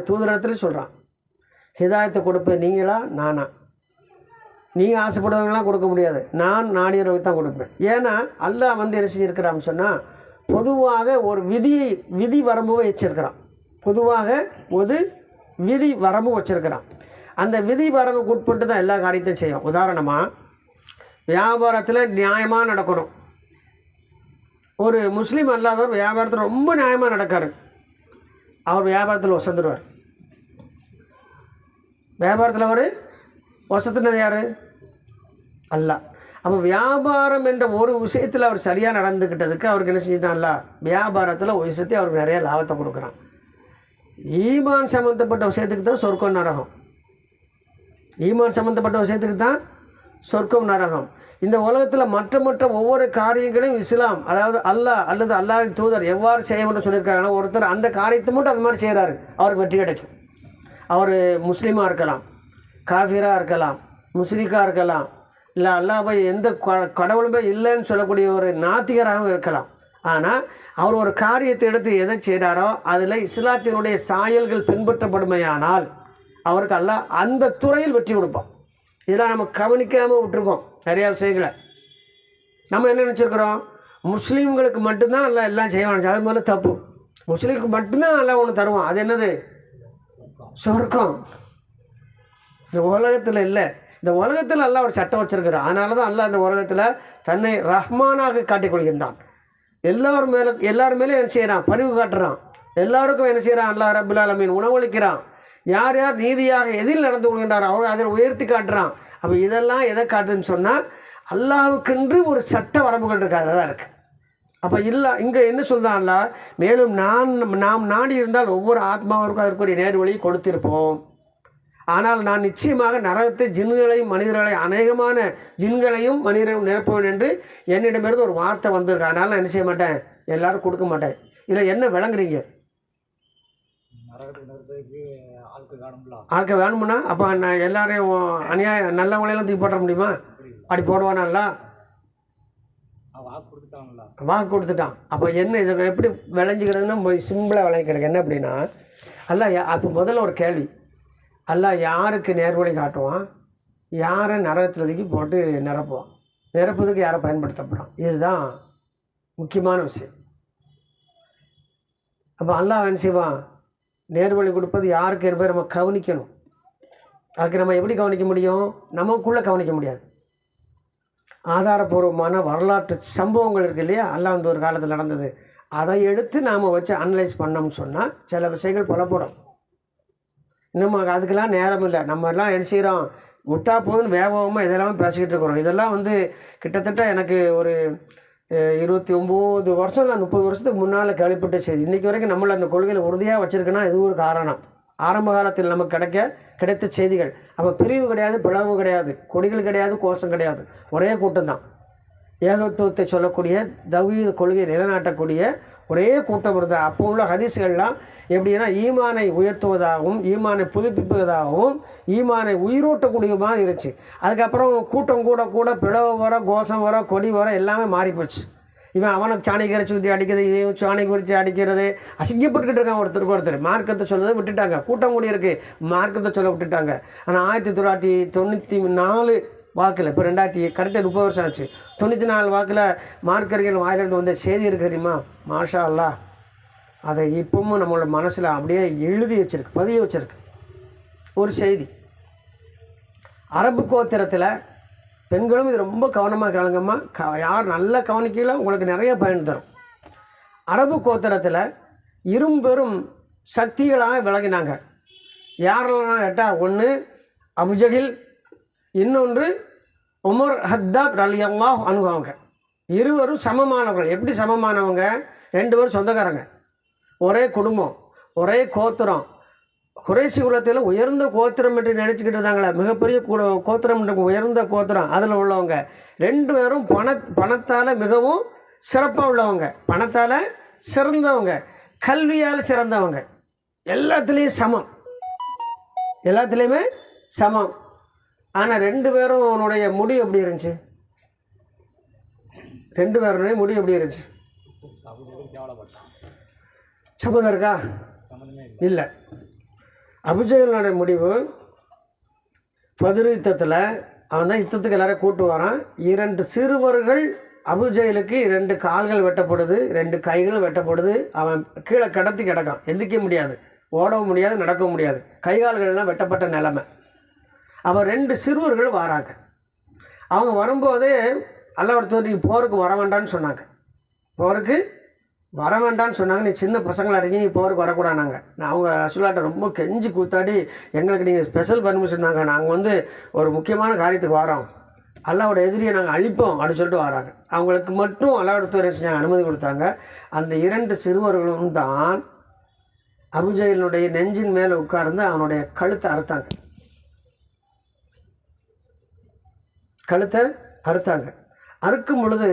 தூதரத்தில் சொல்கிறான் ஹிதாயத்தை கொடுப்பது நீங்களா? நானா. நீங்கள் ஆசைப்படுறவங்களாம் கொடுக்க முடியாது. நான் நாடியவர்களுக்கு தான் கொடுப்பேன். ஏன்னா அல்லாஹ் வந்து என்ன செஞ்சிருக்கிறான்னு சொன்னால் பொதுவாக ஒரு விதி விதி வரம்பு வச்சிருக்கிறான். பொதுவாக ஒரு விதி வரம்பு வச்சிருக்கிறான். அந்த விதி வரம்புக்கு உட்பட்டு தான் எல்லா காரியத்தையும் செய்யும். உதாரணமாக வியாபாரத்தில் நியாயமாக நடக்கணும். ஒரு முஸ்லீம் அல்லாதவர் வியாபாரத்தில் ரொம்ப நியாயமாக நடக்காரு. அவர் வியாபாரத்தில் வசந்துடுவார் வியாபாரத்தில் அவர் வசத்துனது யார்? அல்ல அப்போ வியாபாரம் என்ற ஒரு விஷயத்தில் அவர் சரியாக நடந்துக்கிட்டதுக்கு அவருக்கு என்ன செஞ்சிட்டான்ல வியாபாரத்தில் ஒரு விஷயத்தை அவருக்கு நிறைய லாபத்தை கொடுக்குறான். ஈமான் சம்மந்தப்பட்ட விஷயத்துக்கு தான் சொர்க்கம் நரகம். ஈமான் சம்மந்தப்பட்ட விஷயத்துக்கு தான் சொர்க்கம் நரகம். இந்த உலகத்தில் மற்ற மற்ற ஒவ்வொரு காரியங்களையும் இஸ்லாம் அதாவது அல்லாஹ் அல்லது அல்லாஹ் தூதர் எவ்வாறு செய்ய வேண்டும் சொல்லியிருக்காங்கன்னா ஒருத்தர் அந்த காரியத்தை மட்டும் அது மாதிரி செய்கிறாரு அவருக்கு வெற்றி கிடைக்கும். அவர் முஸ்லீமாக இருக்கலாம் காஃபிராக இருக்கலாம் முஸ்லீக்காக இருக்கலாம் இல்லை அல்லாஹ் எந்த க- கடவுளுமே இல்லைன்னு சொல்லக்கூடிய ஒரு நாத்திகராகவும் இருக்கலாம். ஆனால் அவர் ஒரு காரியத்தை எடுத்து எதை செய்கிறாரோ அதில் இஸ்லாத்தினுடைய சாயல்கள் பின்பற்றப்படுமையானால் அவருக்கு அல்லாஹ் அந்த துறையில் வெற்றி கொடுப்பான். இதெல்லாம் நம்ம கவனிக்காமல் விட்டுருக்கோம். நிறையா செய்யலை. நம்ம என்ன நினச்சிருக்கிறோம்? முஸ்லீம்களுக்கு மட்டும்தான் எல்லாம் எல்லாம் செய்வான் அது முதல்ல தப்பு. முஸ்லீமுக்கு மட்டும்தான் எல்லாம் ஒன்று தருவோம் அது என்னது? சொர்க்கம். இந்த உலகத்தில் இல்லை. இந்த உலகத்தில் எல்லாம் ஒரு சட்டம் வச்சிருக்கிறான். அதனால தான் அல்லாஹ் இந்த உலகத்தில் தன்னை ரஹ்மானாக காட்டிக்கொள்கின்றான் எல்லார் மேலே எல்லார் மேலே என்ன செய்கிறான் பணிவு காட்டுறான். எல்லாருக்கும் என்ன செய்கிறான் அல்லாஹ் ரபுல்லாலமீன் உணவளிக்கிறான். யார் யார் நீதியாக எதில் நடந்து கொள்கின்றாரோ அவர் அதில் உயர்த்தி காட்டுறான். அப்போ இதெல்லாம் எதை காட்டுதுன்னு சொன்னால் அல்லாவுக்கென்று ஒரு சட்ட வரம்புகள் இருக்கு அதில் தான் இருக்குது அப்போ இல்லை இங்கே என்ன சொல்கிறான்ல மேலும் நான் நாம் நாடி இருந்தால் ஒவ்வொரு ஆத்மாவிற்கும் அதற்குரிய நேர்வழி கொடுத்திருப்போம். ஆனால் நான் நிச்சயமாக நரகத்தை ஜின்களையும் மனிதர்களையும் அநேகமான ஜின்களையும் மனிதரையும் நிரப்புவேன் என்று என்னிடமிருந்து ஒரு வார்த்தை வந்திருக்கு. அதனால் நான் என்ன செய்ய மாட்டேன்? எல்லாரும் கொடுக்க மாட்டேன். இதில் என்ன விளங்குறீங்க? ஆட்கள் வேணுமுன்னா அப்போ நான் எல்லாரையும் அநியாய நல்லவங்களையெல்லாம் தூக்கி போட முடியுமா? அப்படி போடுவானால அவன் வாக்கு கொடுத்துட்டான். அப்போ என்ன இதை எப்படி விளைஞ்சிக்கிறதுன்னா சிம்பிளாக விளைஞ்சிக்கிறது என்ன அப்படின்னா அல்ல அப்போ முதல்ல ஒரு கேள்வி. அல்லாஹ் யாருக்கு நேர்வழி காட்டுவான்? யாரை நரகத்தில் தூக்கி போட்டு நிரப்புவான்? நிரப்புறதுக்கு யாரை பயன்படுத்தப்படுறான்? இதுதான் முக்கியமான விஷயம். அப்போ அல்லாஹ் என்ன செய்வான்? நேர்வழி கொடுப்பது யாருக்கு என்பதை நம்ம கவனிக்கணும். அதுக்கு நம்ம எப்படி கவனிக்க முடியும்? நமக்குள்ளே கவனிக்க முடியாது. ஆதாரபூர்வமான வரலாற்று சம்பவங்கள் இருக்கு இல்லையா? அல்லாஹ் வந்து ஒரு காலத்தில் நடந்தது. அதை எடுத்து நாம் வச்சு அனலைஸ் பண்ணோம்னு சொன்னால் சில விஷயங்கள் புலப்படும். இன்னும் அதுக்கெல்லாம் நேரம் இல்லை. நம்ம எல்லாம் என்ன செய்கிறோம் விட்டா போதுன்னு வேகமாக இதெல்லாம் பேசிக்கிட்டு இருக்கிறோம். இதெல்லாம் வந்து கிட்டத்தட்ட எனக்கு ஒரு இருபத்தி ஒம்பது வருஷம் நான் முப்பது வருஷத்துக்கு முன்னால் கேள்விப்பட்ட செய்தி. இன்றைக்கி வரைக்கும் நம்மளை அந்த கொள்கையில் உறுதியாக வச்சுருக்கேன்னா இது ஒரு காரணம். ஆரம்ப காலத்தில் நமக்கு கிடைக்க கிடைத்த செய்திகள். அப்போ பிரிவு கிடையாது பிளவு கிடையாது கொடிகள் கிடையாது கோஷம் கிடையாது. ஒரே கூட்டம் தான் ஏகத்துவத்தை சொல்லக்கூடிய தௌஹீத கொள்கையை நிலைநாட்டக்கூடிய ஒரே கூட்டம் இருந்தால் அப்போ உள்ள ஹதீஸ்கள்லாம் எப்படின்னா ஈமானை உயர்த்துவதாகவும் ஈமானை புதுப்பிப்பதாகவும் ஈமானை உயிரூட்டக்கூடியமாக இருந்துச்சு. அதுக்கப்புறம் கூட்டம் கூட கூட பிளவு வர கோஷம் வர கொடி வர எல்லாமே மாறி போச்சு இவன் அவனுக்கு சாணி கரைச்சி ஊற்றி அடிக்கிறது இவன் சாணி குறித்து அடிக்கிறது. அசிங்கப்பட்டுக்கிட்டு இருக்கான் ஒருத்தர் ஒருத்தர். மார்க்கத்தை சொல்லதை விட்டுட்டாங்க. கூட்டம் கூடி இருக்குது மார்க்கத்தை சொல்ல விட்டுட்டாங்க. ஆனால் ஆயிரத்தி தொள்ளாயிரத்தி தொண்ணூற்றி நாலு வாக்கில் இப்போ ரெண்டாயிரத்தி கரெக்டாக முப்பது வருஷம் ஆச்சு. தொண்ணூற்றி நாலு வாக்கில் மார்க்கர்கள் வாயிலிருந்து வந்த செய்தி இருக்கு தெரியுமா? மாஷா அல்லாஹ். அதை இப்பவும் நம்மளோட மனசில் அப்படியே எழுதி வச்சிருக்கு பதிய வச்சிருக்கு. ஒரு செய்தி. அரபு கோத்திரத்தில் பெண்களும் இது ரொம்ப கவனமாக கேளுங்கம்மா க யார் நல்லா கவனிக்கல உங்களுக்கு நிறைய பயன் தரும். அரபு கோத்திரத்தில் இரும்பெரும் சக்திகளாக விளங்கினாங்க. யாரெல்லாம் கேட்டால் ஒன்று அபுஜகில் இன்னொன்று உமர் ஹத்தாப் ரலியல்லாஹ் அனுபவங்க இருவரும் சமமானவர்கள். எப்படி சமமானவங்க? ரெண்டு பேரும் சொந்தக்காரங்க. ஒரே குடும்பம் ஒரே கோத்திரம். குறைசி குலத்தில் உயர்ந்த கோத்திரம் என்று நினச்சிக்கிட்டு இருந்தாங்களே மிகப்பெரிய கோத்திரம் உயர்ந்த கோத்திரம் அதில் உள்ளவங்க. ரெண்டு பேரும் பண பணத்தால் மிகவும் சிறப்பாக உள்ளவங்க. பணத்தால் சிறந்தவங்க. கல்வியால் சிறந்தவங்க. எல்லாத்துலேயும் சமம். எல்லாத்துலேயுமே சமம். ஆனால் ரெண்டு பேரும் அவனுடைய முடி எப்படி இருந்துச்சு? ரெண்டு பேருடைய முடி எப்படி இருந்துச்சு? சம்மந்தம் இருக்கா இல்லை. இல்லை அபிஜயனுடைய முடிவு பதிரு யுத்தத்தில் அவன் தான் யுத்தத்துக்கு எல்லாரும் கூட்டு வரான். இரண்டு சிறுவர்கள் அபுஜெயலுக்கு ரெண்டு கால்கள் வெட்டப்படுது ரெண்டு கைகள் வெட்டப்படுது. அவன் கீழே கடத்தி கிடக்கான். எந்திக்க முடியாது. ஓடவும் முடியாது நடக்கவும் முடியாது. கை கால்கள்லாம் வெட்டப்பட்ட நிலமை. அவன் ரெண்டு சிறுவர்கள் வராங்க. அவங்க வரும்போதே அல்லவர்த்தர் நீ போருக்கு வர வேண்டாம்னு சொன்னாங்க. போருக்கு வர வேண்டாம்னு சொன்னாங்க. நீ சின்ன பசங்களாக இருக்கீங்க இப்போ வரைக்கும் வரக்கூடாதுனாங்க நான் அவங்க ரசூலாட்ட ரொம்ப கெஞ்சி கூத்தாடி எங்களுக்கு நீங்கள் ஸ்பெஷல் பர்மிஷன் தாங்க. நாங்கள் வந்து ஒரு முக்கியமான காரியத்துக்கு வரோம். அல்லாவோட எதிரியை நாங்கள் அழிப்போம் அப்படின்னு சொல்லிட்டு வராங்க. அவங்களுக்கு மட்டும் அல்லாவோட துறை அனுமதி கொடுத்தாங்க. அந்த இரண்டு சிறுவர்களும் தான் அபுஜெயலுடைய நெஞ்சின் மேலே உட்கார்ந்து அவனுடைய கழுத்தை அறுத்தாங்க. கழுத்தை அறுத்தாங்க. அறுக்கும் பொழுது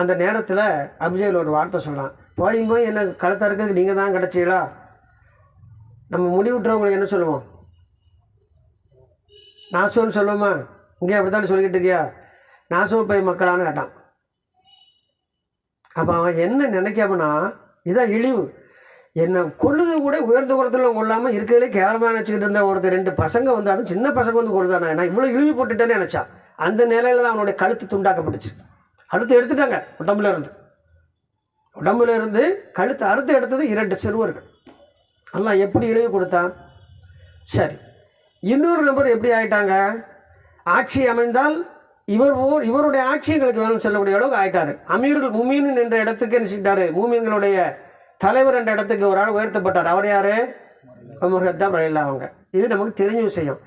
அந்த நேரத்தில் அபிஜயில் ஒரு வார்த்தை சொல்கிறான் போயும் போய் என்ன கழுத்தை அறுக்கிறதுக்கு நீங்கள் தான் கிடச்சிங்களா? நம்ம முடிவுட்டுறவங்களுக்கு என்ன சொல்லுவோம்? நாசுன்னு சொல்லுவோமா? இங்கே அப்படி சொல்லிக்கிட்டு இருக்கியா? நாசுவ போய் மக்களான்னு கேட்டான். அப்போ அவன் என்ன நினைக்காமனா இதான் இழிவு. என்னை கொள்ளுது கூட உயர்ந்த குளத்தில் கொள்ளாமல் இருக்கிறதுலே கேவலமாக நினச்சிக்கிட்டு இருந்த ஒருத்தர் ரெண்டு பசங்க வந்து அதுவும் சின்ன பசங்க வந்து கொள்ளுதானே நான் இவ்வளோ இழிவு போட்டுட்டேன்னு நினச்சான். அந்த நிலையில் தான் அவனுடைய கழுத்து துண்டாக்கப்பட்டுச்சு. அடுத்து எடுத்துட்டாங்க உடம்புல இருந்து. உடம்புல இருந்து கழுத்து அறுத்து எடுத்தது இரண்டு சிறுவர்கள். அல்லாஹ் எப்படி இழிவு கொடுத்தான்? சரி. இன்னொரு நபர் எப்படி ஆயிட்டாங்க? ஆட்சி அமைந்தால் இவர் ஓர் இவருடைய ஆட்சி எங்களுக்கு வேணும் சொல்லக்கூடிய அளவுக்கு ஆயிட்டாரு. அமீருல் முமீன் என்ற இடத்துக்கு என்ன செஞ்சிட்டாரு தலைவர் என்ற இடத்துக்கு ஒரு ஆள் உயர்த்தப்பட்டார். அவர் யாரு? உமர் ரயில்லா அவங்க இது நமக்கு தெரிஞ்ச விஷயம்.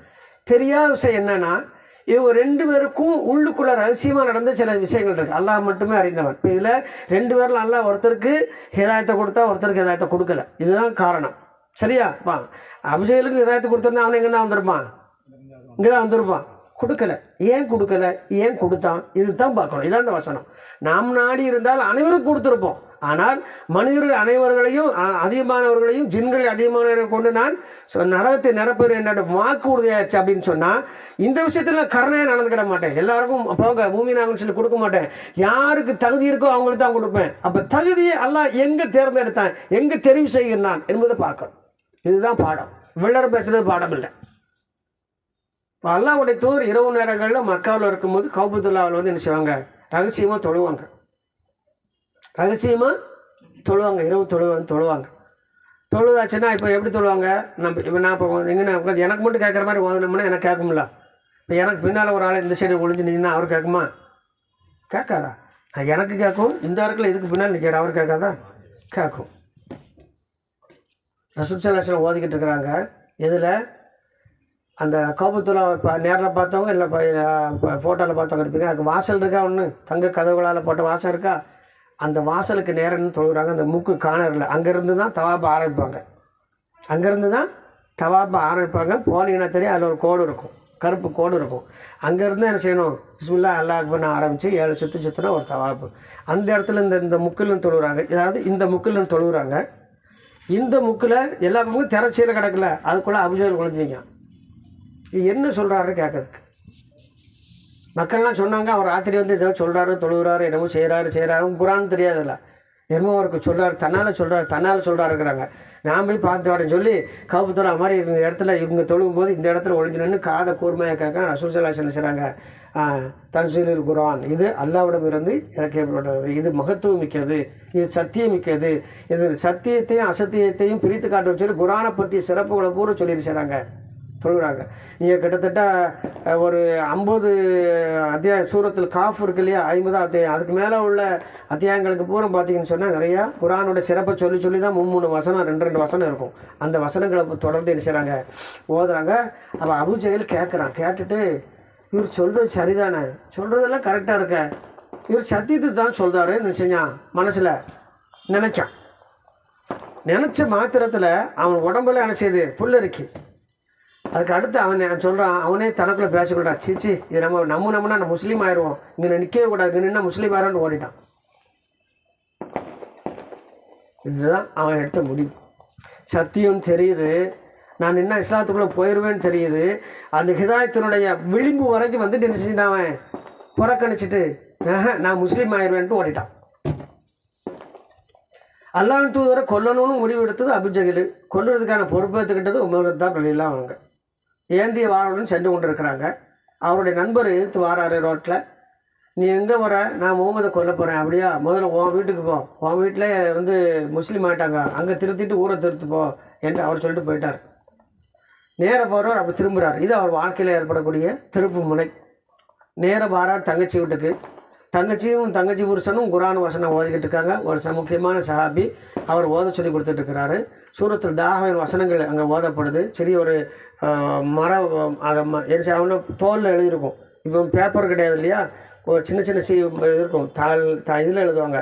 தெரியாத விஷயம் என்னன்னா இவங்க ரெண்டு பேருக்கும் உள்ளுக்குள்ள ரகசியமாக நடந்த சில விஷயங்கள் இருக்குது அல்லாஹ் மட்டுமே அறிந்தவன். இப்போ இதில் ரெண்டு பேரில் அல்லாஹ் ஒருத்தருக்கு ஹிதாயத்தை கொடுத்தா ஒருத்தருக்கு ஹிதாயத்தை கொடுக்கல. இதுதான் காரணம். சரியா? வா. அபிஷேகளுக்கு ஹிதாயத்தை கொடுத்துருந்தா அவன் எங்கே தான் வந்திருப்பான்? இங்கே தான் வந்திருப்பான். கொடுக்கல. ஏன் கொடுக்கல? ஏன் கொடுத்தான்? இதுதான் பார்க்கணும். இதான் இந்த வசனம். நாம் நாடி இருந்தால் அனைவரும் கொடுத்துருப்போம். ஆனால் மனிதர்கள் அனைவர்களையும் அதிகமானவர்களையும் ஜின்கள் அதிகமானவர்களை கொண்டு நான் சொ- நரகத்தை நிரப்புகிறேன் என்னோட வாக்கு உறுதியாயிருச்சு அப்படின்னு சொன்னால் இந்த விஷயத்தில் நான் கருணையாக நடந்துக்கிட மாட்டேன். எல்லாருக்கும் போங்க பூமி நாங்கள் சொல்லி கொடுக்க மாட்டேன். யாருக்கு தகுதி இருக்கோ அவங்களுக்கு தான் கொடுப்பேன். அப்போ தகுதியை அல்லாஹ் எங்கே தேர்ந்தெடுத்தான் எங்கே தெரிவு செய்கிறான் என்பதை பார்க்கணும். இதுதான் பாடம். வெள்ளர் பேசுகிறது பாடம் இல்லை. அல்லாவுடைய தூர் இரவு நேரங்களில் மக்காவில் இருக்கும்போது கௌபுத்துல்லாவில் வந்து என்ன செய்வாங்க? ரகசியமாக தொழுவாங்க. ரகசியமாக தொழுவாங்க இரவு தொழுவாங்க தொழுவாங்க. தொழுதாச்சுன்னா இப்போ எப்படி தொழுவாங்க? நம்ம இப்போ நான் இப்போ எங்கே உட்காந்து எனக்கு மட்டும் கேட்குற மாதிரி ஓதனோம்னா எனக்கு கேட்கும்ல இப்போ எனக்கு பின்னால் ஒரு ஆள் இந்த சைடு ஒழிஞ்சு நின்னா அவர் கேட்குமா? கேட்காதா? நான் எனக்கு கேட்கும் இந்த இடத்துல இதுக்கு பின்னால் நிற்கிற அவர் கேட்காதா? கேட்கும். ரசூல் ஓதிக்கிட்டு இருக்கிறாங்க. எதில்? அந்த கோபத்தில் இப்போ நேரில் பார்த்தவங்க இல்லை ஃபோட்டோவில் பார்த்தவங்க இருப்பீங்க. அதுக்கு வாசல் இருக்கா ஒன்று தங்க கதவுகளால் போட்ட வாசல் இருக்கா? அந்த வாசலுக்கு நேரம்னு தொழுகிறாங்க அந்த மூக்கு காணரில் அங்கேருந்து தான் தவாப்பை ஆரம்பிப்பாங்க. அங்கேருந்து தான் தவாப்பை ஆரம்பிப்பாங்க. போனீங்கன்னா தெரியும் அதில் ஒரு கோடு இருக்கும். கருப்பு கோடு இருக்கும். அங்கேருந்து என்ன செய்யணும்? பிஸ்மில்லா அல்லா அக்பர்னு ஆரம்பித்து ஏழு சுற்றி சுற்றினா ஒரு தவாப்பு அந்த இடத்துல இந்த இந்த முக்கில்னு தொழுகிறாங்க அதாவது இந்த முக்கில்னு தொழுகிறாங்க இந்த முக்கில் எல்லா பக்கமும் திறச்சியில் கிடக்கல அதுக்குள்ளே அபிஷேகம் குழந்தைங்க இது என்ன சொல்கிறாரு கேட்கறதுக்கு. மக்கள்லாம் சொன்னாங்க அவர் ராத்திரி வந்து ஏதோ சொல்கிறாரு தொழுகிறாரு என்னமோ செய்கிறாரு செய்கிறாரு குரான் தெரியாதுல்ல. என்னமோ அவருக்கு சொல்கிறாரு தன்னால் சொல்கிறாரு தன்னால் சொல்கிறாருங்கிறாங்க நான் போய் பார்த்து வரேன்னு சொல்லி கவுபத்தோட மாதிரி இவங்க இடத்துல இவங்க தொழுகும் போது இந்த இடத்துல ஒழிஞ்சு நின்று காதை கூர்மையாக கேட்க ரசூசல்லா என்ன செய்கிறாங்க தன்சீலில் குரான். இது அல்லாவிடம் இருந்து இறக்கப்பட்டது இது மகத்துவம் மிக்கது. இது சத்தியம் மிக்கது. இது சத்தியத்தையும் அசத்தியத்தையும் பிரித்து காட்ட சொல்லி குரானை பற்றிய சிறப்புகளை பூரா சொல்லிட்டு செய்கிறாங்க சொல்கிறாங்க நீங்கள் கிட்டத்தட்ட ஒரு ஐம்பது அத்தியாயம் சூரத்தில் காஃப் இருக்கு இல்லையா? ஐம்பதாம் அத்தியாயம் அதுக்கு மேலே உள்ள அத்தியாயங்களுக்கு பூரா பார்த்தீங்கன்னு சொன்னால் நிறையா குரானோட சிறப்பை சொல்லி சொல்லி தான் மூணு மூணு வசனம் ரெண்டு ரெண்டு வசனம் இருக்கும். அந்த வசனங்களை தொடர்ந்து என்ன செய்கிறாங்க ஓதுறாங்க. அப்போ அபுஜெயில் கேட்குறான் கேட்டுட்டு இவர் சொல்கிறது சரிதானே? சொல்கிறதெல்லாம் கரெக்டாக இருக்க. இவர் சத்தியத்தை தான் சொல்கிறாரு செஞ்சான்? மனசில் நினைக்கான் நினச்ச மாத்திரத்தில் அவன் உடம்புல என்ன செய்யுது புல்லரிக்கி. அதுக்கு அடுத்து அவன் நான் சொல்கிறான் அவனே தனக்குள்ளே பேசிக்கொள்றான். சீச்சி இது நம்ம நம்ம நம்மனா நம்ம முஸ்லீம் ஆயிடுவோம். இங்கே நிற்கவே கூடாது இங்கே நின்னா முஸ்லீம் ஆயிரோன்னு ஓடிட்டான். இதுதான் அவன் எடுத்த முடிவு. சத்தியம் தெரியுது. நான் என்ன இஸ்லாத்துக்குள்ளே போயிடுவேன்னு தெரியுது. அந்த ஹிதாயத்தினுடைய விளிம்பு வரைக்கும் வந்துட்டு என்ன அவன்? புறக்கணிச்சிட்டு நான் முஸ்லீம் ஆயிடுவேன்ட்டு ஓடிட்டான். அல்லாஹ் தூதரை கொல்லணும்னு முடிவு எடுத்தது அபுஜகில் கொல்லுறதுக்கான பொறுப்பேற்றுக்கிட்டது உமர் தான் வெளியெல்லாம் அவங்க. ஏந்திய வாழவுடன் சென்று கொண்டிருக்கிறாங்க. அவருடைய நண்பர் எதிர்த்து வாராரு ரோட்டில் நீ எங்கே வர நான் முகமதை கொல்ல போகிறேன் அப்படியா? முதல்ல உன் வீட்டுக்கு போ. உன் வீட்டில் வந்து முஸ்லீம் ஆயிட்டாங்க. அங்கே திருத்திட்டு ஊரை திருத்து போ என்று அவர் சொல்லிட்டு போயிட்டார். நேர போகிறவர் அப்படி திரும்புகிறார் இது அவர் வாழ்க்கையில் ஏற்படக்கூடிய திருப்பு முனை. நேர பாரார் தங்கச்சி வீட்டுக்கு. தங்கச்சியும் தங்கச்சி புருஷனும் குரான் வசனம் ஓதிக்கிட்டு இருக்காங்க ஒரு ச முக்கியமான சஹாபி அவர் ஓத சொல்லி கொடுத்துட்டு இருக்கிறாரு சூரத்தில் தாகவின் வசனங்கள் அங்கே ஓதப்படுது. சரி ஒரு மர அதை ம அவங்க தோலில் எழுதியிருக்கும். இப்போ பேப்பர் கிடையாது இல்லையா? ஒரு சின்ன சின்ன சி இருக்கும். தாள் த இதில் எழுதுவாங்க.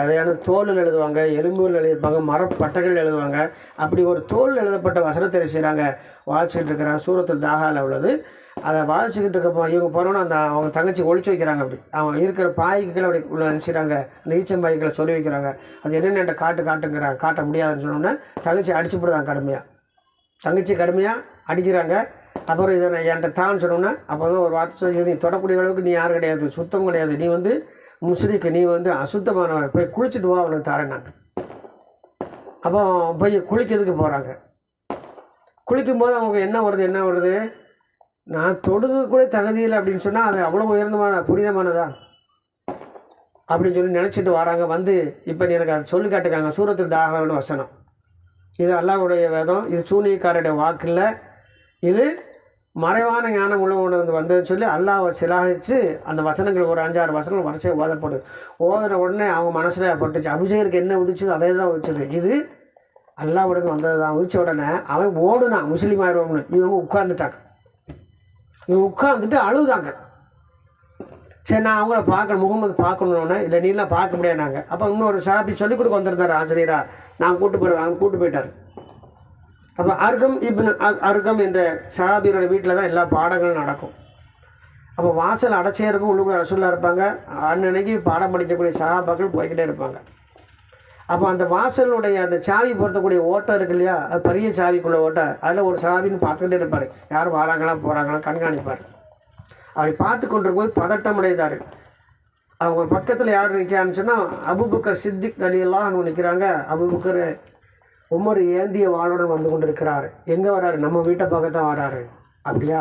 அதையான தோலில் எழுதுவாங்க. எலும்புகள் எழுதியிருப்பாங்க. மரப்பட்டைகள் எழுதுவாங்க. அப்படி ஒரு தோல் எழுதப்பட்ட வசனத்தை செய்கிறாங்க வாசிச்சுட்டு இருக்கிறாங்க சூரத்தில் தாகாவில் உள்ளது. அதை வாசிச்சுக்கிட்டு இருக்கப்போ இவங்க போனோன்னா அந்த அவங்க தங்கச்சி ஒழிச்சு வைக்கிறாங்க அப்படி. அவங்க இருக்கிற பாய்க்குகளை அப்படி உள்ள நினச்சிட்டாங்க அந்த ஈச்சம் பாய்களை சொல்லி வைக்கிறாங்க. அது என்னென்ன என்கிட்ட காட்டு காட்டுங்கிறாங்க. காட்ட முடியாதுன்னு சொன்னோன்னே தங்கச்சி அடிச்சு போடுதாங்க கடுமையாக தங்கச்சி கடுமையாக அடிக்கிறாங்க. அப்புறம் இதை நான் என்கிட்ட தான் சொன்னோன்னே அப்போ தான் ஒரு வார்த்தை சொல்லி நீ தொடக்கூடிய அளவுக்கு நீ யாரும் கிடையாது. சுத்தம் கிடையாது. நீ வந்து முஸ்லீக்கு நீ வந்து அசுத்தமானவன். போய் குளிச்சுட்டு வா அவனுக்கு தரேன் நான். அப்போ போய் குளிக்கிறதுக்கு போகிறாங்க குளிக்கும்போது அவங்க என்ன வருது என்ன வருது? நான் தொடுது கூட தகுதியில் அப்படின்னு சொன்னால் அது அவ்வளோ உயர்ந்தமான புனிதமானதா? அப்படின்னு சொல்லி நினச்சிட்டு வராங்க. வந்து இப்போ எனக்கு அதை சொல்லி காட்டுக்காங்க சூரத்தில் தாகவன் வசனம். இது அல்லாவுடைய வேதம். இது சூனியக்காரருடைய வாக்கில் இது மறைவான ஞானம் உள்ளவங்க வந்து வந்ததுன்னு சொல்லி அல்லாஹ் சிலாகிச்சு அந்த வசனங்கள் ஒரு அஞ்சாறு வசனங்கள் வரிசையாக ஓதப்படும் ஓதுன உடனே அவங்க மனசில் பட்டுச்சு. அபிஷேகருக்கு என்ன உதிச்சது அதே தான் உதிச்சது. இது அல்லாஹ்விடது வந்தது தான் உதிச்ச உடனே அவன் ஓடுனான். முஸ்லீம் ஆயிடுவோம்னு இவங்க உட்கார்ந்துட்டாங்க. இவங்க உட்காந்துட்டு அழுதாங்க. சரி நான் அவங்கள பார்க்கணும் முகமது பார்க்கணுன்னே இல்லை நீலாம் பார்க்க முடியாதுனாங்க. அப்போ இன்னொரு சாபி சொல்லிக் கொடுக்க வந்திருந்தார் ஆசிரியரா. நான் கூட்டு போகிறேன் அவங்க கூட்டு போயிட்டார். அப்போ அர்கம் இப்னு அ- அர்கம் என்ற சஹாபியோட வீட்டில் தான் எல்லா பாடங்களும் நடக்கும். அப்போ வாசல் அடைச்சே இருக்கும் உள்ளுக்குள்ள ரசூலாக இருப்பாங்க. அன்னன்னைக்கு பாடம் படிக்கக்கூடிய சஹாபாக்கள் போய்கிட்டே இருப்பாங்க. அப்போ அந்த வாசலுடைய அந்த சாவி பொருத்தக்கூடிய ஓட்டம் இருக்கு இல்லையா? அது பெரிய சாவிக்குள்ள ஓட்டம் அதில் ஒரு சாவின்னு பார்த்துக்கிட்டே இருப்பார். யார் வராங்களா போகிறாங்களா கண்காணிப்பார். அப்படி பார்த்து கொண்டிருக்கும்போது பதட்டம் அடைந்தார் அவங்க பக்கத்தில் யார் நிற்கிறான்னு சொன்னால் அபுபக்கர் சித்திக் அலியெல்லாம் அவங்க நிற்கிறாங்க அபுபக்கர் உமர் ஏந்திய வாளுடன் வந்து கொண்டு இருக்கிறார் எங்கே வராரு? நம்ம வீட்டை பக்கத்தான் வராரு. அப்படியா?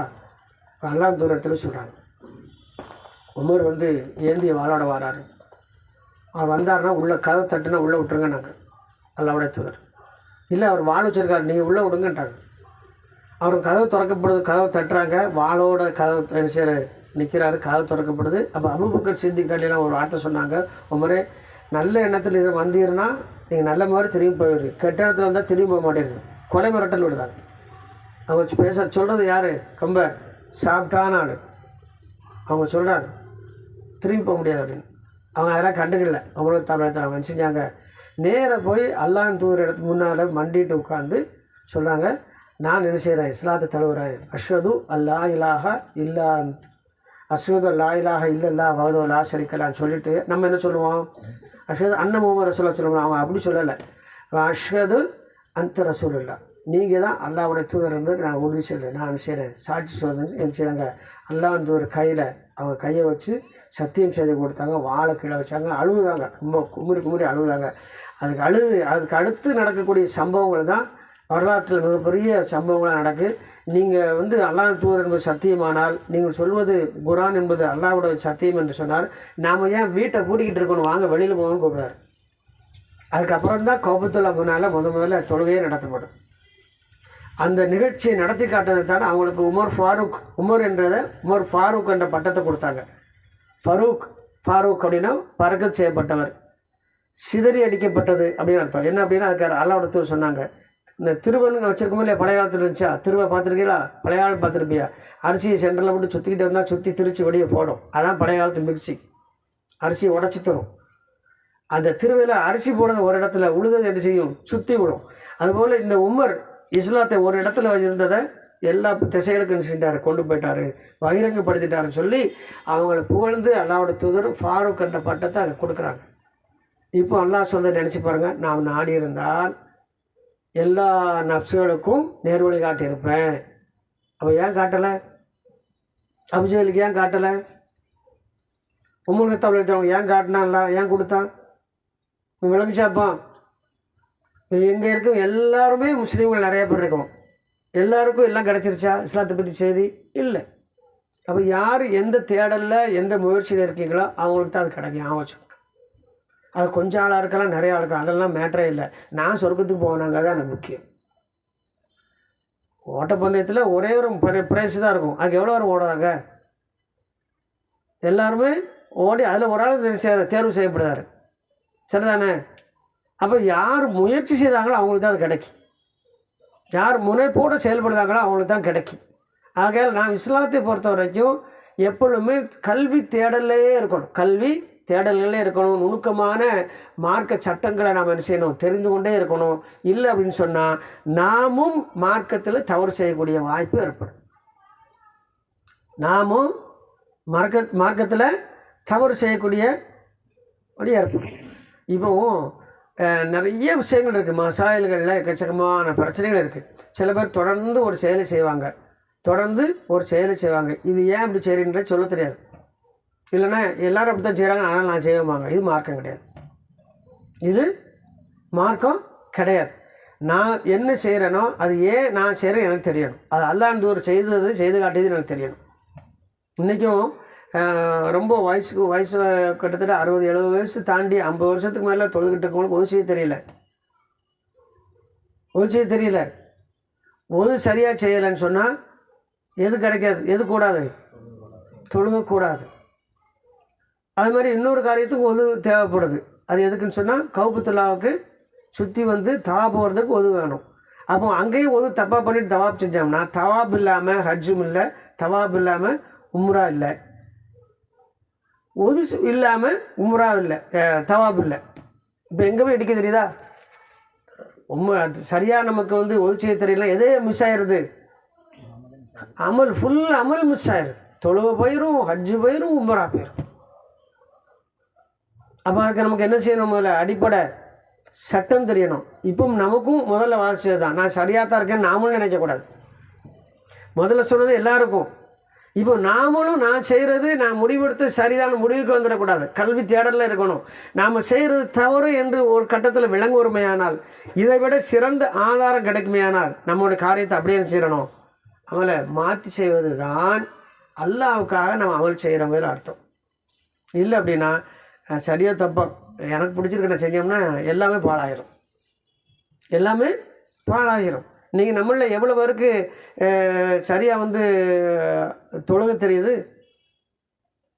நல்லா தூரத்தில் சொல்கிறாங்க உமர் வந்து ஏந்திய வாளோட வராரு. அவர் வந்தாருன்னா உள்ளே கதை தட்டுனா உள்ளே விட்டுருங்கன்னாங்க. நாங்கள் அல்லாவுடைய தூதர். இல்லை அவர் வாள் வச்சுருக்காரு நீங்கள் உள்ளே விடுங்கன்ட்டாங்க அவர் கதவு திறக்கப்படுது கதவை தட்டுறாங்க. வாளோட கதவு செய்ய நிற்கிறாரு கதவு திறக்கப்படுது. அப்போ அபுபக்கர் சித்திக்காட்டிலாம் ஒரு வார்த்தை சொன்னாங்க. உமரே நல்ல எண்ணத்தில் வந்தீர்னா நீங்கள் நல்ல மாதிரி திரும்பி போயிடுரு கெட்ட இடத்துல வந்தால் திரும்பி போக மாட்டேங்குது கொலை மிரட்டல் விடுதாங்க அவங்க பேச சொல்கிறது யார்? ரொம்ப சாஃப்டான ஆள். அவங்க சொல்கிறாரு திரும்பி போக முடியாது அப்படின்னு. அவங்க அதெல்லாம் கண்டுக்கல. அவங்களும் தமிழகத்தில் அவங்க செஞ்சாங்க? நேராக போய் அல்லான் தூர் இடத்துக்கு முன்னால் மண்டிட்டு உட்காந்து சொல்கிறாங்க நான் என்ன செய்கிறேன் இஸ்லாத்தை தழுவுறேன். அஷ்வது அல்லா இலாக இல்லா அஸ்வது அல்லா இலாக இல்லல்லா வகதோ லா சரிக்கலான்னு சொல்லிட்டு நம்ம என்ன சொல்லுவோம்? அஸ்வது அண்ணன் முகமது ரசூலா சொல்லுவோம். அவங்க அப்படி சொல்லலை. அஷ்வது அந்த ரசூல் இல்லா நீங்கள் தான் அல்லாவுடைய தூதர் இருந்து நான் உறுதி செய்யலை நான் செய்கிறேன் சாட்சி சொல்லுங்க என்ன செய்தாங்க அல்லாஹ் தூதர் கையில் அவங்க கையை வச்சு சத்தியம் செய்து கொடுத்தாங்க வாழை கீழே வச்சாங்க அழுகுதாங்க ரொம்ப குமுறி குமுறி அழுகுதாங்க அதுக்கு அழுது அதுக்கு அடுத்து நடக்கக்கூடிய சம்பவங்கள் தான் வரலாற்றில் மிகப்பெரிய சம்பவங்களாக நடக்கு. நீங்கள் வந்து அல்லாஹ் தூர் என்பது சத்தியமானால் நீங்கள் சொல்வது குரான் என்பது அல்லாவோட சத்தியம் என்று சொன்னால் நாம் ஏன் வீட்டை பூட்டிக்கிட்டு இருக்கணும்? வாங்க வெளியில் போகணும்னு கூப்பிடுறாரு. அதுக்கப்புறம் தான் கோபத்துள்ள முன்னால் முத முதல்ல தொழுகையே நடத்தப்படுது. அந்த நிகழ்ச்சியை நடத்தி காட்டுறது தானே அவங்களுக்கு உமர் ஃபாரூக் உமர் என்றதை உமர் ஃபாரூக் என்ற பட்டத்தை கொடுத்தாங்க. ஃபரூக் ஃபாரூக் அப்படின்னா பறக்க செய்யப்பட்டவர். சிதறி அடிக்கப்பட்டது அப்படின்னு அர்த்தம். என்ன அப்படின்னா அதுக்கு அல்லாவோட தூர் சொன்னாங்க. இந்த திருவனுங்க வச்சிருக்கோம் இல்லையா பழைய காலத்தில் இருந்துச்சா? திருவை பார்த்துருக்கீங்களா? பழைய காலம் பார்த்துருப்பியா? அரிசியை சென்டரில் மட்டும் சுற்றிக்கிட்டு வந்தால் சுற்றி திருச்சி வெளியே போடும். அதான் பழைய காலத்து மிக்சி. அரிசியை உடச்சி தரும். அந்த திருவையில் அரிசி போடுறது ஒரு இடத்துல உழுதது என்ன செய்யும்? சுற்றி விடும். அதுபோல் இந்த உமர் இஸ்லாத்தை ஒரு இடத்துல இருந்ததை எல்லா திசைகளுக்கும் செஞ்சார் கொண்டு போயிட்டாரு பகிரங்கப்படுத்திட்டாருன்னு சொல்லி அவங்கள புகழ்ந்து அல்லாவோட தூதர் ஃபாரூக் என்ற பட்டத்தை அதை கொடுக்குறாங்க. இப்போ அல்லாஹ் சொல்றதை நினச்சி பாருங்கள் நாம் நாடி இருந்தால் எல்லா நப்சுகளுக்கும் நேர்வழி காட்டியிருப்பேன். அப்போ ஏன் காட்டலை? அபிஜேலுக்கு ஏன் காட்டலை? உமருக்கு தமிழ் ஏன் காட்டினான்ல ஏன் கொடுத்தான் விளக்கு சாப்பான் எங்கே இருக்கும் எல்லாருமே முஸ்லீம்கள் நிறைய பேர் இருக்கும் எல்லாருக்கும் எல்லாம் கிடச்சிருச்சா? இஸ்லாத்தை பற்றி செய்தி? இல்லை. அப்போ யார் எந்த தேடலில் எந்த முயற்சியில் இருக்கீங்களோ அவங்களுக்கு தான் அது கிடைக்கும் ஆவச்சு அது கொஞ்சம் ஆளாக இருக்கலாம் நிறைய ஆள் இருக்கலாம். அதெல்லாம் மேட்டரே இல்லை. நான் சொர்க்கத்துக்கு போனாங்க தான் எனக்கு முக்கியம். ஓட்டப்பந்தயத்தில் ஒரே ஒரு ப்ரைஸ் தான் இருக்கும். அதுக்கு எவ்வளோ வரும் ஓடுறாங்க? எல்லாருமே ஓடி அதில் ஒரு ஆள் தேர்வு செய்யப்படுறாரு. சரிதானே? அப்போ யார் முயற்சி செய்தாங்களோ அவங்களுக்கு தான் அது கிடைக்கும். யார் முனைப்போடு செயல்படுறாங்களோ அவங்களுக்கு தான் கிடைக்கும். ஆகையால் நான் இஸ்லாத்தை பொறுத்த வரைக்கும் எப்பொழுதுமே கல்வி தேடல்லையே இருக்கணும். கல்வி தேடல்களே இருக்கணும். நுணுக்கமான மார்க்க சட்டங்களை நாம் என்ன செய்யணும்? தெரிந்து கொண்டே இருக்கணும். இல்லை அப்படின்னு சொன்னால் நாமும் மார்க்கத்தில் தவறு செய்யக்கூடிய வாய்ப்பு ஏற்படும். நாமும் மார்க்க மார்க்கத்தில் தவறு செய்யக்கூடிய ஏற்படும். இப்போ நிறைய விஷயங்கள் இருக்குது மசாயல்களில் எக்கச்சக்கமான பிரச்சனைகள் இருக்குது சில பேர் தொடர்ந்து ஒரு செயலை செய்வாங்க. தொடர்ந்து ஒரு செயலை செய்வாங்க. இது ஏன் இப்படி செய்கிறீன்ற சொல்ல தெரியாது. இல்லைன்னா எல்லோரும் அப்படி தான் செய்கிறாங்க ஆனால் நான் செய்வாங்க இது மார்க்கம் கிடையாது. இது மார்க்கம் கிடையாது. நான் என்ன செய்கிறேனோ அது ஏன் நான் செய்கிறேன் எனக்கு தெரியணும். அது அல்லாண்டு ஒரு செய்தது செய்து காட்டியது எனக்கு தெரியணும். இன்றைக்கும் ரொம்ப வயசுக்கு வயசு கிட்டத்தட்ட அறுபது எழுபது வயசு தாண்டி ஐம்பது வருஷத்துக்கு மேலே தொழுதுகிட்டு இருக்கவங்களுக்கு ஒரு தெரியல. ஒரு தெரியல. ஒது சரியாக செய்யலைன்னு சொன்னால் எது கிடைக்காது எது கூடாது? தொழுகக்கூடாது. அது மாதிரி இன்னொரு காரியத்துக்கு ஒது தேவைப்படுது. அது எதுக்குன்னு சொன்னால் கவுப்புத்துல்லாவுக்கு சுற்றி வந்து தவா போகிறதுக்கு ஒது வேணும். அப்போ அங்கேயும் ஒது தப்பாக பண்ணிட்டு தவாப் செஞ்சோம்னா தவாப் இல்லாமல் ஹஜ்ஜும் இல்லை தவாப் இல்லாமல் உம்ரா இல்லை. ஒது இல்லாமல் உம்ரா இல்லை தவாப் இல்லை. இப்போ எங்கே போய் அடிக்க தெரியுதா? உண்மை அது சரியாக நமக்கு வந்து ஒது செய்ய தெரியல. எதே மிஸ் ஆயிடுது அமல் ஃபுல் அமல் மிஸ் ஆயிடுது தொழுவ போயிடும் ஹஜ்ஜு போயிடும் உம்ரா போயிடும் அப்போ அதுக்கு நமக்கு என்ன செய்யணும் முதல்ல? அடிப்படை சட்டம் தெரியணும். இப்போ நமக்கும் முதல்ல வாசிச்சது தான் நான் சரியாக தான் இருக்கேன்னு நாமளும் நினைக்கக்கூடாது. முதல்ல சொன்னது எல்லாருக்கும். இப்போ நாமளும் நான் செய்கிறது நான் முடிவெடுத்து சரிதான முடிவுக்கு வந்துடக்கூடாது. கல்வி தேடலில் இருக்கணும். நாம் செய்கிறது தவறு என்று ஒரு கட்டத்தில் விளங்குவருமையானால் இதை விட சிறந்த ஆதாரம் கிடைக்குமையானால் நம்மளுடைய காரியத்தை அப்படியே செய்யணும் அவளை மாற்றி செய்வது தான் அல்லாவுக்காக நம்ம அமல் செய்கிற மாதிரி அர்த்தம். இல்லை அப்படின்னா சரியாக சரியா தப்பா எனக்கு பிடிச்சிருக்க நான் செஞ்சோம்னா எல்லாமே பாழாயிரும். எல்லாமே பாழாயிரும். நீங்கள் நம்மளில் எவ்வளோ பேருக்கு சரியாக வந்து தொழுகை தெரியுது?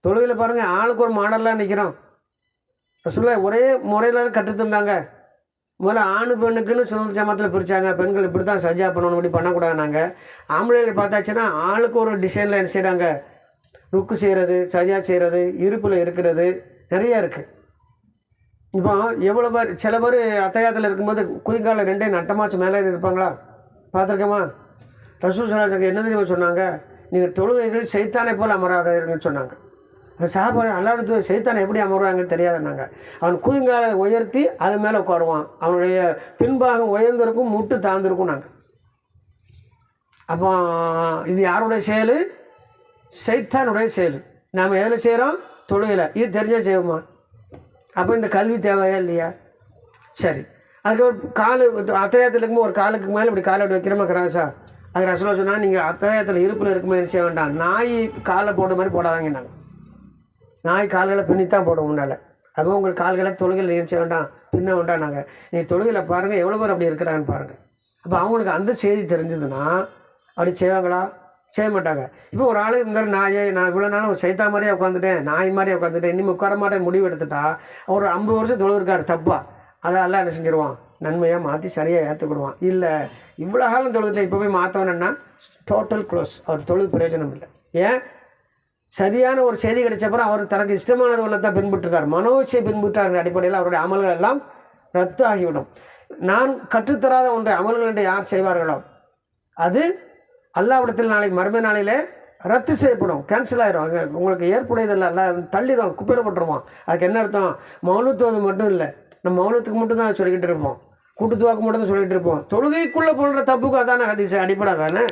தொழுகையில் பாருங்கள் ஆளுக்கு ஒரு மாடலாக நிற்கிறோம் சொல்ல ஒரே முறையில் கற்றுத்தந்தாங்க முதல்ல ஆணு பெண்ணுக்குன்னு சுதந்திர ஜமாத்தில் பிரித்தாங்க பெண்கள் இப்படி தான் சஜா பண்ணணும் இப்படி பண்ணக்கூடாது நாங்கள் ஆம்பளைகள் பார்த்தாச்சுன்னா ஆளுக்கு ஒரு டிசைனில் என்ன செய்கிறாங்க ருக்கு செய்கிறது சஜா செய்கிறது இருப்பில் இருக்கிறது நிறைய இருக்குது இப்போ எவ்வளோ பேர் சில பேர் அத்தையாத்தில் இருக்கும்போது குதிக்கால ரெண்டே நட்டமாச்சு மேலே இருப்பாங்களா பார்த்துருக்கேம்மா. ரசூல் சலாசங்க என்ன தெரியுமா சொன்னாங்க? நீங்கள் தொழுகைகள் செய்தானே போல் அமராதீர்கள்னு சொன்னாங்க. அந்த சாப்பாடு அல்லாடுத்து செய்தானே எப்படி அமருவாங்கன்னு தெரியாதுனாங்க அவன் குதிங்கால உயர்த்தி அது மேலே உட்காருவான். அவனுடைய பின்பாகம் உயர்ந்திருக்கும் முட்டு தாழ்ந்திருக்கும் நாங்கள் அப்போ இது யாருடைய செயல்? சைத்தானுடைய செயல். நாம் எதில் செய்கிறோம் தொழுகையில். இது தெரிஞ்சால் செய்வோமா? அப்போ இந்த கல்வி தேவையா இல்லையா? சரி. அதுக்கப்புறம் காலு அத்தையாத்தில் இருக்கும்போது ஒரு காலுக்கு மேலே இப்படி காலை இப்படி வைக்கிறோமா கிராஸா அது ரசோலா சொன்னால் நீங்கள் அத்தையாத்தில் இருப்பில் இருக்கும்போது செய்ய வேண்டாம். நாய் காலை போடுற மாதிரி போடாதாங்க நாங்கள் நாய் கால்களை பின்னித்தான் போடுவோம் உண்டால. அப்போ உங்கள் கால்களை தொழுகையில் ஏன் செய்ய வேண்டாம். பின்ன வேண்டாம் நாங்கள் நீங்கள் தொழுகையில் பாருங்கள் எவ்வளோ பேர் அப்படி இருக்கிறாங்கன்னு பாருங்கள் அப்போ அவங்களுக்கு அந்த செய்தி தெரிஞ்சதுன்னா அப்படி செய்வாங்களா? செய்ய மாட்டாங்க. இப்போ ஒரு ஆள் இந்த நாயை நான் இவ்வளோ நாளும் சைத்தா மாதிரியே உட்காந்துட்டேன் நாய் மாதிரியே உட்காந்துட்டேன் இனிமேல் உட்கார மாட்டேன் முடிவு எடுத்துட்டா ஒரு ஐம்பது வருஷம் தொழுதுருக்காரு தப்பா. அதை எல்லாம் என்ன செஞ்சிருவான்? நன்மையாக மாற்றி சரியாக ஏற்றுக்கிடுவான் இல்லை இவ்வளோ காலம் தொழுதுட்டேன் இப்போ போய் மாற்றவனா டோட்டல் க்ளோஸ் அவர் தொழுது பிரயோஜனம் இல்லை. ஏன்? சரியான ஒரு செய்தி கிடைச்சப்பறம் அவர் தனக்கு இஷ்டமானது ஒன்றை தான் பின்பற்றுதார் மனோச்சை பின்பற்றார் அடிப்படையில் அவருடைய அமல்கள் எல்லாம் ரத்து ஆகிவிடும் நான் கற்றுத்தராத ஒன்றை அமல்கள் என்று யார் செய்வார்களோ அது அல்லாவிடத்தில் நாளை மர்ம நாளிலே ரத்து செய்யப்படும். கேன்சல் ஆயிரும். அங்கே உங்களுக்கு ஏற்புடையதில்லை அல்ல தள்ளிடுவான் குப்பையில் போட்டுருவான். அதுக்கு என்ன அர்த்தம்? மௌனத்துவது மட்டும் இல்லை. நம்ம மௌனத்துக்கு மட்டும் தான் சொல்லிக்கிட்டு இருப்போம். கூட்டுத்துவாக்கு மட்டும் தான் சொல்லிக்கிட்டு இருப்போம். தொழுகைக்குள்ளே போன்ற தப்புக்கு அதானே ஹதீஸ் அடிப்படை தானே?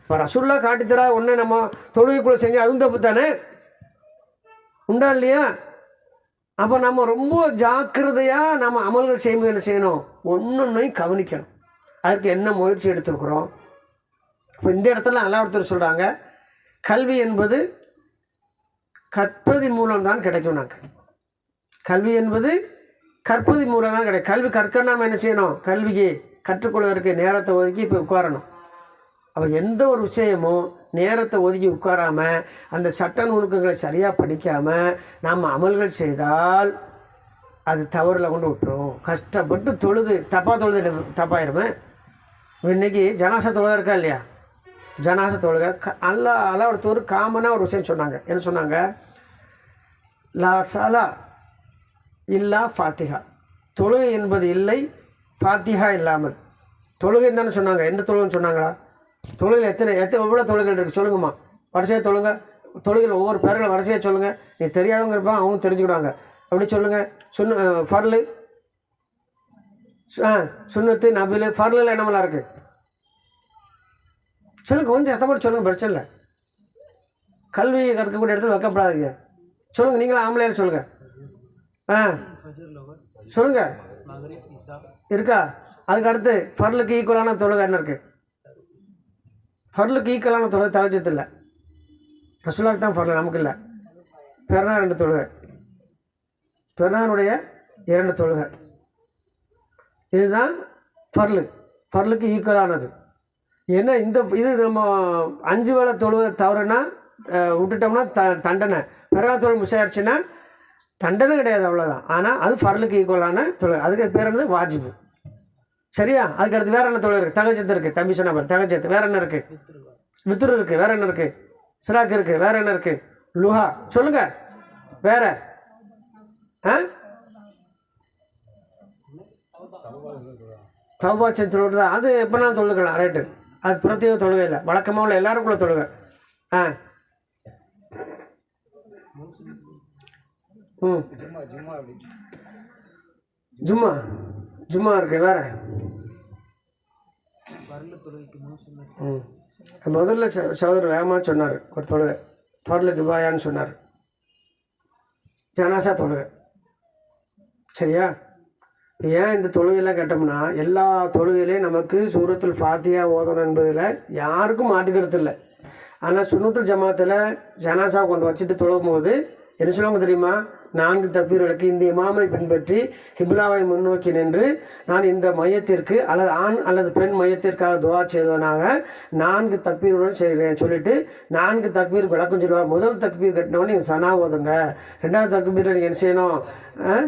இப்போ ரசுல்லா காட்டித்தரா ஒன்று நம்ம தொழுகைக்குள்ளே செஞ்சு அதுவும் தப்பு தானே? உண்டா இல்லையா? அப்போ நம்ம ரொம்ப ஜாக்கிரதையாக நம்ம அமல்கள் செய்யும்போது என்ன செய்யணும்? ஒன்றொன்றையும் கவனிக்கணும். அதுக்கு என்ன முயற்சி எடுத்துருக்குறோம்? இப்போ இந்த இடத்துல நல்லா ஒருத்தர் சொல்கிறாங்க கல்வி என்பது கற்பதி மூலம் தான் கிடைக்கும் நாங்கள் கல்வி என்பது கற்பதி மூலம் தான் கிடையாது. கல்வி கற்க நம்ம என்ன செய்யணும்? கல்விக்கு கற்றுக்கொள்வதற்கு நேரத்தை ஒதுக்கி இப்போ உட்காரணும். அப்போ எந்த ஒரு விஷயமும் நேரத்தை ஒதுக்கி உட்காராமல் அந்த சட்ட நுணுக்கங்களை சரியாக படிக்காமல் நாம் அமல்கள் செய்தால் அது தவறில் கொண்டு விட்டுரும். கஷ்டப்பட்டு தொழுது தப்பாக தொழுது என்ன தப்பாயிருமே. இன்னைக்கு ஜனாச தொழுகை இருக்கா இல்லையா? ஜனாச தொழுகை. க அல்லா அல்லா ஒருத்தர் காமனாக ஒரு விஷயம் சொன்னாங்க. என்ன சொன்னாங்க? லா சலா. இல்லா ஃபாத்திகா தொழுகை என்பது இல்லை ஃபாத்திகா இல்லாமல். தொழுகை தானே சொன்னாங்க. எந்த தொழுகைன்னு சொன்னாங்களா? தொழுகையில் எத்தனை எத்தனை எவ்வளோ தொழுகைகள் இருக்குது சொல்லுங்கம்மா. வரிசையாக தொழுங்க. தொழுகையில் ஒவ்வொரு பேர்களை வரிசையாக சொல்லுங்கள் நீ தெரியாதவங்க இருப்பான் அவங்க தெரிஞ்சுக்கிடுவாங்க. அப்படி சொல்லுங்கள் சுன்னு ஃபர்லு. ஆ சுன்னத்து நபிலு ஃபர்லில் என்னமெல்லாம் இருக்குது சொல்லுங்கள் கொஞ்சம் சத்தமாக சொல்லுங்கள் பிரச்சனை இல்லை. கல்வி கற்கக்கூடிய இடத்துல வைக்கப்படாதீங்க. சொல்லுங்கள் நீங்களும் ஆம்பளையார் சொல்லுங்கள் ஆ. சொல்லுங்கள் இருக்கா? அதுக்கு அடுத்து ஃபர்லுக்கு ஈக்குவலான தொழுகை என்ன இருக்குது ஃபர்லுக்கு ஈக்குவலான தொழுகை தவச்சத்து இல்லை. ரசுலாக்கு தான் ஃபர்லு நமக்கு இல்லை. பெருநா ரெண்டு தொழுகை. பெருநானுடைய இரண்டு தொழுகை. இதுதான் ஃபர்லு. ஃபர்லுக்கு ஈக்குவலானது ஏன்னா இந்த இது நம்ம அஞ்சு வேளை தொழுகை தவறுனா விட்டுட்டோம்னா த தண்டனை. பிறகு தொழில் மிஸ் தண்டனை கிடையாது அவ்வளோதான் ஆனால் அது ஃபர்லுக்கு ஈக்குவலான தொழில். அதுக்கு பேர் என்னது? வாஜிபு. சரியா? அதுக்கு அடுத்து வேற என்ன தொழில் இருக்குது தகச்சத்து இருக்குது தம்பி சொன்ன பாரு. தகச்சத்து வேற என்ன இருக்குது வித்துரு இருக்குது வேற என்ன இருக்குது சிராக்கு இருக்குது வேற என்ன இருக்குது லுஹா. சொல்லுங்க. வேற. ஆ? தௌபாச்சன் தொழுகை தான். அது எப்போனாலும் தொழுகலாம். ரைட்டு அது பிரத்யேக தொழுகை இல்லை. வழக்கமாக உள்ள எல்லாருக்குள்ள தொழுகை. ஆ. ஜும்மா ஜும்மா அப்படி. ஜும்மா. ஜும்மா இருக்கு வேற. ம். முதல்ல சகோதரர் வேகமாக சொன்னார் ஒரு தொழுகை. பொருளுக்கு பாயான்னு சொன்னார். ஜனாசா தொழுகை. சரியா? ஏன் இந்த தொழுகையெல்லாம் கேட்டோம்னா எல்லா தொழுகையிலையும் நமக்கு சூரத்தில் ஃபாத்தியா ஓதணும் என்பதில் யாருக்கும் மாட்டுக்கிறது இல்லை. ஆனால் சுன்னத்துல் ஜமாத்தில் ஜனாசா கொண்டு வச்சுட்டு தொழுகும் போது என்ன சொல்லுவாங்க தெரியுமா? நான்கு தப்பீர்களுக்கு இந்த இமாமை பின்பற்றி கிபிலாவை முன்னோக்கி நின்று நான் இந்த மையத்திற்கு அல்லது ஆண் அல்லது பெண் மையத்திற்காக துவா செய்தவனாக நான்கு தப்பீருடன் செய்கிறேன் சொல்லிட்டு நான்கு தக்பீர் விளக்கம் சொல்லுவார். முதல் தக்பீர் கட்டினவொடனே நீங்கள் சனா ஓதுங்க. ரெண்டாவது தக்பீரில் நீங்கள் என்ன செய்யணும்?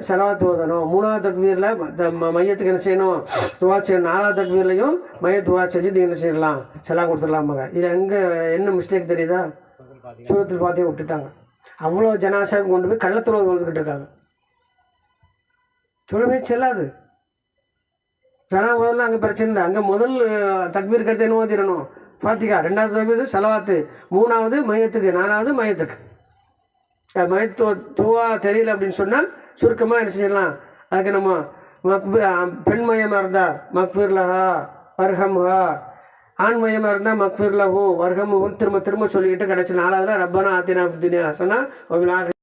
செலவாத்து ஓதணும். மூணாவது தக்பீரில் ம- ம- மையத்துக்கு என்ன செய்யணும்? துவா செய்யணும். நாலாவது தக்பீர்லையும் மைய துவா செஞ்சு நீங்கள் என்ன செய்யலாம்? செலா கொடுத்துடலாமாங்க இதில் எங்கே என்ன மிஸ்டேக் தெரியுதா? சுகத்தில் சூரத்தில் பார்த்தே விட்டுட்டாங்க. அவ்வளோ ஜனாசாவுக்கு கொண்டு போய் கள்ளத்துல வந்துக்கிட்டு இருக்காங்க. தொழுவே செல்லாது ஜனா முதல்ல அங்கே பிரச்சனை இல்லை. அங்கே முதல் அஹ், கருத்து என்ன ஓதிடணும் ஃபாத்திகா. ரெண்டாவது தக்பீர் செலவாத்து. மூணாவது மையத்துக்கு. நாலாவது மையத்துக்கு. மயத்து தூவா துவா தெரியல அப்படின்னு சொன்னால் சுருக்கமாக என்ன செய்யலாம்? அதுக்கு நம்ம மக்பு பெண் மையமாக இருந்தால் மக்பீர்லஹா அர்ஹம்ஹா ஆண்மயமாக இருந்தால் மக்ஃபிர் வர்க்கமும் திரும்ப திரும்ப சொல்லிக்கிட்டு கிடச்சி நாலாவதுல ரப்பனா ஆத்தினா சொன்னால் சொன்னால்